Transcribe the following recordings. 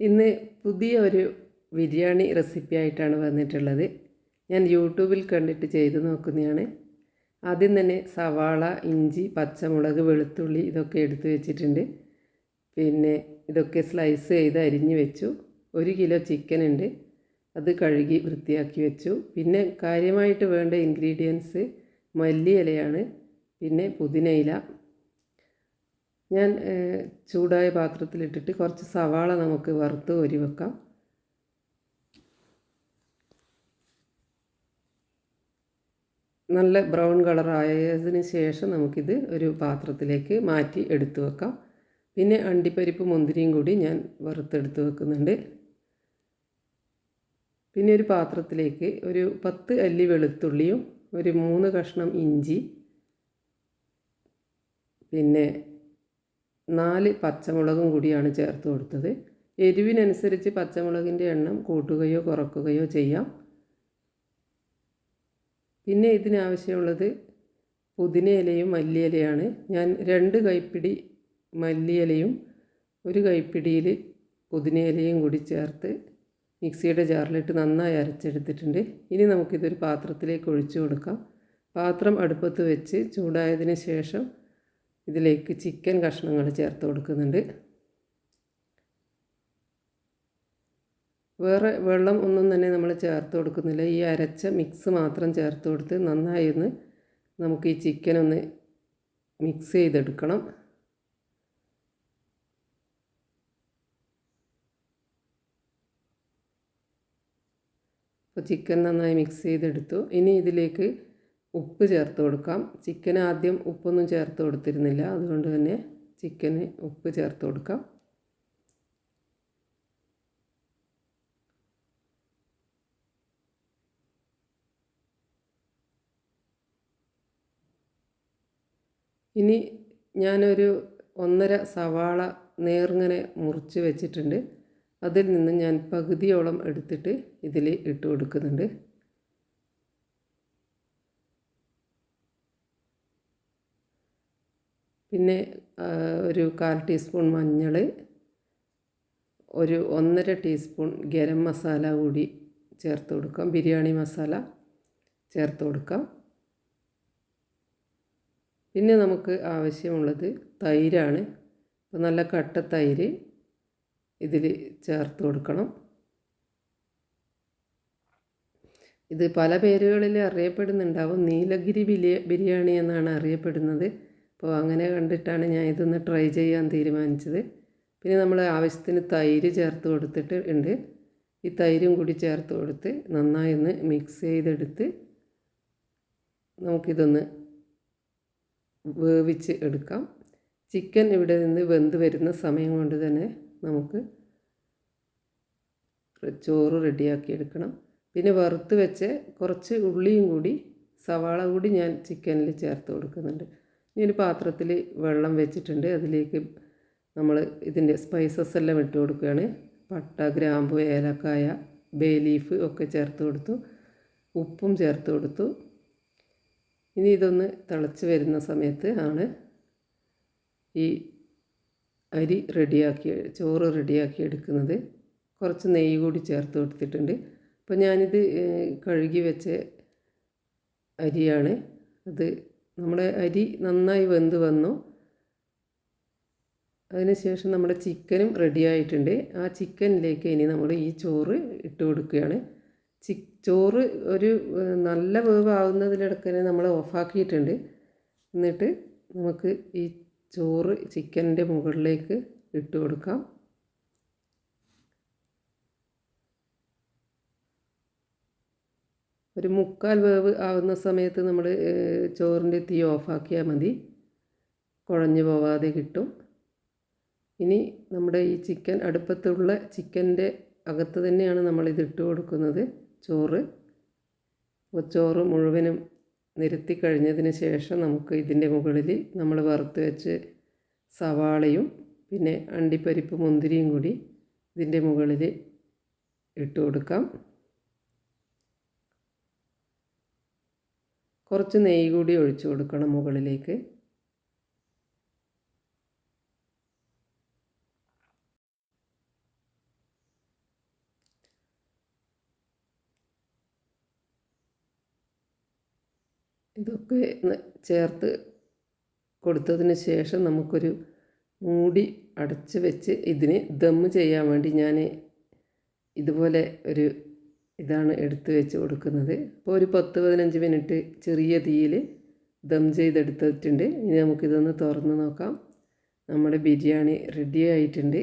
ഇന്ന് പുതിയ ഒരു ബിരിയാണി റെസിപ്പി ആയിട്ടാണ് വന്നിട്ടുള്ളത്. ഞാൻ യൂട്യൂബിൽ കണ്ടിട്ട് ചെയ്ത് നോക്കുന്നതാണ്. ആദ്യം തന്നെ സവാള ഇഞ്ചി പച്ചമുളക് വെളുത്തുള്ളി ഇതൊക്കെ എടുത്ത് വെച്ചിട്ടുണ്ട്. പിന്നെ ഇതൊക്കെ സ്ലൈസ് ചെയ്ത് അരിഞ്ഞ് വെച്ചു. ഒരു കിലോ ചിക്കൻ ഉണ്ട്. അത് കഴുകി വൃത്തിയാക്കി വെച്ചു. പിന്നെ കാര്യമായിട്ട് വേണ്ട ഇൻഗ്രീഡിയൻസ് മല്ലി ഇലയാണ് പിന്നെ പുതിനയില ഞാൻ ചൂടായ പാത്രത്തിലിട്ടിട്ട് കുറച്ച് സവാള നമുക്ക് വറുത്ത് ഒരു വെക്കാം. നല്ല ബ്രൗൺ കളറായതിന് ശേഷം നമുക്കിത് ഒരു പാത്രത്തിലേക്ക് മാറ്റി എടുത്തു വെക്കാം. പിന്നെ അണ്ടിപ്പരിപ്പ് മുന്തിരിയും കൂടി ഞാൻ വറുത്തെടുത്ത് വെക്കുന്നുണ്ട്. പിന്നെ ഒരു പാത്രത്തിലേക്ക് ഒരു പത്ത് അല്ലി വെളുത്തുള്ളിയും ഒരു മൂന്ന് കഷ്ണം ഇഞ്ചി പിന്നെ നാല് പച്ചമുളകും കൂടിയാണ് ചേർത്ത് കൊടുത്തത്. എരിവിനനുസരിച്ച് പച്ചമുളകിന്റെ എണ്ണം കൂട്ടുകയോ കുറക്കുകയോ ചെയ്യാം. പിന്നെ ഇതിനാവശ്യമുള്ളത് പുതിനയിലയും മല്ലിയിലയാണ് ഞാൻ രണ്ട് കൈപ്പിടി മല്ലിയിലയും ഒരു കൈപ്പിടിയിൽ പുതിനയിലയും കൂടി ചേർത്ത് മിക്സിയുടെ ജാറിലിട്ട് നന്നായി അരച്ചെടുത്തിട്ടുണ്ട്. ഇനി നമുക്കിതൊരു പാത്രത്തിലേക്ക് ഒഴിച്ചു കൊടുക്കാം. പാത്രം അടുപ്പത്ത് വെച്ച് ചൂടായതിന് ശേഷം ഇതിലേക്ക് ചിക്കൻ കഷ്ണങ്ങൾ ചേർത്ത് കൊടുക്കുന്നുണ്ട്. വേറെ വെള്ളം ഒന്നും തന്നെ നമ്മൾ ചേർത്ത് കൊടുക്കുന്നില്ല. ഈ അരച്ച മിക്സ് മാത്രം ചേർത്ത് കൊടുത്ത് നന്നായി ഒന്ന് നമുക്ക് ഈ ചിക്കൻ ഒന്ന് മിക്സ് ചെയ്തെടുക്കണം. അപ്പോൾ ചിക്കൻ നന്നായി മിക്സ് ചെയ്തെടുത്തു. ഇനി ഇതിലേക്ക് ഉപ്പ് ചേർത്ത് കൊടുക്കാം. ചിക്കൻ ആദ്യം ഉപ്പൊന്നും ചേർത്ത് കൊടുത്തിരുന്നില്ല. അതുകൊണ്ട് തന്നെ ചിക്കന് ഉപ്പ് ചേർത്ത് കൊടുക്കാം. ഇനി ഞാനൊരു ഒന്നര സവാള നേർങ്ങനെ മുറിച്ച് വെച്ചിട്ടുണ്ട്. അതിൽ നിന്ന് ഞാൻ പകുതിയോളം എടുത്തിട്ട് ഇതിൽ ഇട്ട് കൊടുക്കുന്നുണ്ട്. പിന്നെ ഒരു കാൽ ടീസ്പൂൺ മഞ്ഞൾ ഒരു ഒന്നര ടീസ്പൂൺ ഗരം മസാല കൂടി ചേർത്ത് കൊടുക്കാം. ബിരിയാണി മസാല ചേർത്ത് കൊടുക്കാം. പിന്നെ നമുക്ക് ആവശ്യമുള്ളത് തൈരാണ്. അപ്പോൾ നല്ല കട്ട തൈര് ഇതിൽ ചേർത്ത് കൊടുക്കണം. ഇത് പല പേരുകളിൽ അറിയപ്പെടുന്നുണ്ടാവും. നീലഗിരി ബിരിയാണി എന്നാണ് അറിയപ്പെടുന്നത്. അപ്പോൾ അങ്ങനെ കണ്ടിട്ടാണ് ഞാൻ ഇതൊന്ന് ട്രൈ ചെയ്യാൻ തീരുമാനിച്ചത്. പിന്നെ നമ്മൾ ആവശ്യത്തിന് തൈര് ചേർത്ത് കൊടുത്തിട്ട് ഉണ്ട്. ഈ തൈരും കൂടി ചേർത്ത് കൊടുത്ത് നന്നായി ഒന്ന് മിക്സ് ചെയ്തെടുത്ത് നമുക്കിതൊന്ന് വേവിച്ച് എടുക്കാം. ചിക്കൻ ഇവിടെ നിന്ന് വെന്ത് വരുന്ന സമയം കൊണ്ട് തന്നെ നമുക്ക് ചോറ് റെഡിയാക്കി എടുക്കണം. പിന്നെ വറുത്ത് വെച്ച് കുറച്ച് ഉള്ളിയും കൂടി സവാള കൂടി ഞാൻ ചിക്കനിൽ ചേർത്ത് കൊടുക്കുന്നുണ്ട്. ഒരു പാത്രത്തിൽ വെള്ളം വെച്ചിട്ടുണ്ട്. അതിലേക്ക് നമ്മൾ ഇതിന്റെ സ്പൈസസ് എല്ലാം ഇട്ട് കൊടുക്കുകയാണ്. പട്ട ഗ്രാമ്പു ഏലക്കായ ബേ ലീഫ് ഒക്കെ ചേർത്ത് കൊടുത്തു. ഉപ്പും ചേർത്ത് കൊടുത്തു. ഇനി ഇതൊന്ന് തിളച്ച് വരുന്ന സമയത്ത് ആണ് ഈ അരി റെഡിയാക്കി ചോറ് റെഡിയാക്കി എടുക്കുന്നത്. കുറച്ച് നെയ്യ് കൂടി ചേർത്ത് കൊടുത്തിട്ടുണ്ട്. അപ്പോൾ ഞാനിത് കഴുകി വെച്ച അരിയാണ്. അത് നമ്മുടെ അരി നന്നായി വെന്ത് വന്നു. അതിനുശേഷം നമ്മുടെ ചിക്കനും റെഡിയായിട്ടുണ്ട് ആ ചിക്കനിലേക്ക് ഇനി നമ്മൾ ഈ ചോറ് ഇട്ട് കൊടുക്കുകയാണ്. ചി ചോറ് ഒരു നല്ല വേവ് ആവുന്നതിലിടക്കനെ നമ്മൾ ഓഫാക്കിയിട്ടുണ്ട് എന്നിട്ട് നമുക്ക് ഈ ചോറ് ചിക്കന്റെ മുകളിലേക്ക് ഇട്ട് കൊടുക്കാം. ഒരു മുക്കാൽ വേവ് ആവുന്ന സമയത്ത് നമ്മൾ ചോറിന്റെ തീ ഓഫാക്കിയാൽ മതി. കുഴഞ്ഞു പോവാതെ കിട്ടും. ഇനി നമ്മുടെ ഈ ചിക്കൻ അടുപ്പത്തുള്ള ചിക്കന്റെ അകത്ത് തന്നെയാണ് നമ്മളിത് ഇട്ട് കൊടുക്കുന്നത് ചോറ്. അപ്പോൾ ചോറ് മുഴുവനും നിരത്തി കഴിഞ്ഞതിന് ശേഷം നമുക്ക് ഇതിന്റെ മുകളിൽ നമ്മൾ വറുത്ത് വെച്ച് സവാളയും പിന്നെ അണ്ടിപ്പരിപ്പ് മുന്തിരിയും കൂടി ഇതിന്റെ മുകളിൽ ഇട്ട് കൊടുക്കാം. കുറച്ച് നെയ്യ് കൂടി ഒഴിച്ചു കൊടുക്കണം മുകളിലേക്ക്. ഇതൊക്കെ ചേർത്ത് കൊടുത്തതിന് ശേഷം നമുക്കൊരു മൂടി അടച്ച് വെച്ച് ഇതിന് ദമ്മ് ചെയ്യാൻ വേണ്ടി ഞാൻ ഇതുപോലെ ഒരു ഇതാണ് എടുത്ത് വെച്ച് കൊടുക്കുന്നത്. അപ്പോൾ ഒരു പത്ത് പതിനഞ്ച് മിനിറ്റ് ചെറിയ തീയിൽ ദം ചെയ്തെടുത്തിട്ടുണ്ട്. ഇനി നമുക്കിതൊന്ന് തുറന്ന് നോക്കാം. നമ്മുടെ ബിരിയാണി റെഡി ആയിട്ടുണ്ട്.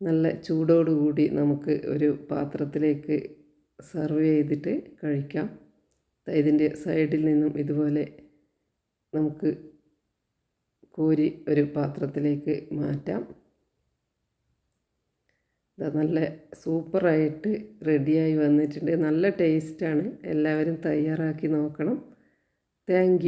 നല്ല ചൂടോടുകൂടി നമുക്ക് ഒരു പാത്രത്തിലേക്ക് സെർവ് ചെയ്തിട്ട് കഴിക്കാം. ഇതിന്റെ സൈഡിൽ നിന്നും ഇതുപോലെ നമുക്ക് കോരി ഒരു പാത്രത്തിലേക്ക് മാറ്റാം. ഇത് നല്ല സൂപ്പറായിട്ട് റെഡിയായി വന്നിട്ടുണ്ട്. നല്ല ടേസ്റ്റാണ്. എല്ലാവരും തയ്യാറാക്കി നോക്കണം. താങ്ക്